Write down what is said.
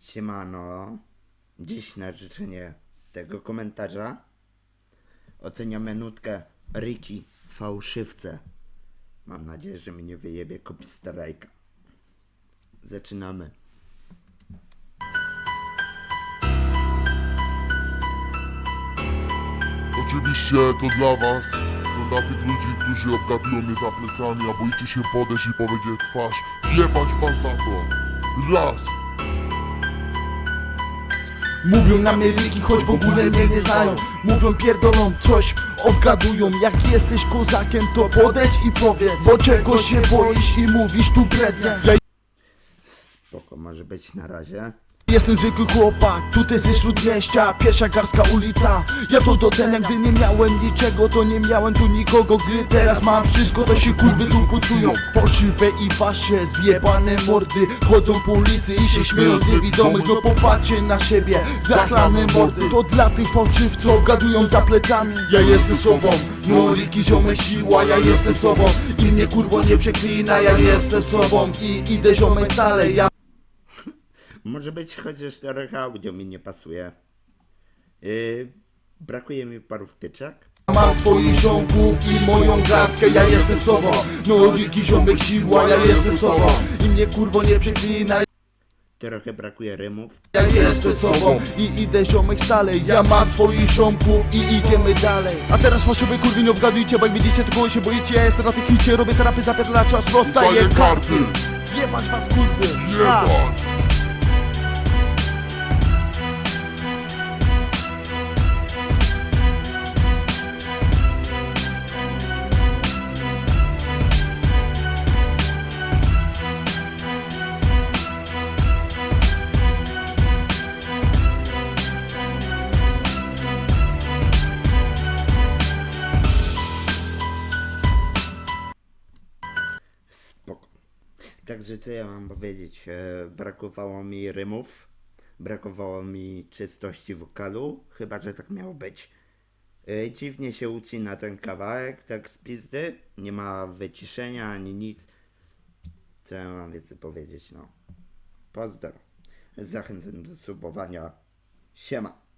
Siemano. Dziś na życzenie tego komentarza oceniamy nutkę Ricky Fałszywce. Mam nadzieję, że mnie nie wyjebie kopistarajka. Zaczynamy. Oczywiście to dla was, to dla tych ludzi, którzy obgadują mnie za plecami, a boicie się podejść i powiedzieć twarz Jebać was za to! Raz! Mówią na mnie liki, choć w ogóle mnie nie znają. Mówią pierdolą coś, obgadują Jak jesteś kozakiem to podejdź i powiedz Bo czego się boisz i mówisz tu brednie. Spoko, może być na razie. Jestem zwykły chłopak, tutaj ze śródmieścia Pierwsza garska ulica, ja to doceniam Gdy nie miałem niczego, to nie miałem tu nikogo Gdy teraz mam wszystko, to się kurwy tu pucują. Fałszywe i wasze zjebane mordy Chodzą po ulicy i się śmieją z niewidomych No popatrzcie na siebie, zachlane mordy. To dla tych fałszywców, obgadują za plecami. Ja jestem sobą, no Riki ziomek siła Ja jestem sobą. I mnie kurwo nie przeklina Ja jestem sobą. I idę ziomek stale Ja Może być chociaż trochę audio mi nie pasuje. Yy, brakuje mi paru wtyczek. Mam swoich ziomków i moją glaskę, ja jestem sobą No Riki ziomek siła, ja jestem sobą I mnie kurwo nie przeklina, Trochę brakuje rymów. ja jestem sobą I idę ziomek stale, ja mam swoich ziomków i idziemy dalej A teraz fałszywe kurwy nie obgadujcie, bo jak widzicie tylko się boicie Ja jestem na tych hicie, robię terapie, zapierdala czas, rozdaję Daję karty! Jebać was kurwy! Jebać! Także co ja mam powiedzieć? E, brakowało mi rymów, brakowało mi czystości wokalu, chyba że tak miało być. E, dziwnie się ucina ten kawałek, tak z pizdy, nie ma wyciszenia ani nic. Co ja mam więcej powiedzieć, no. Pozdro. Zachęcam do subowania. Siema.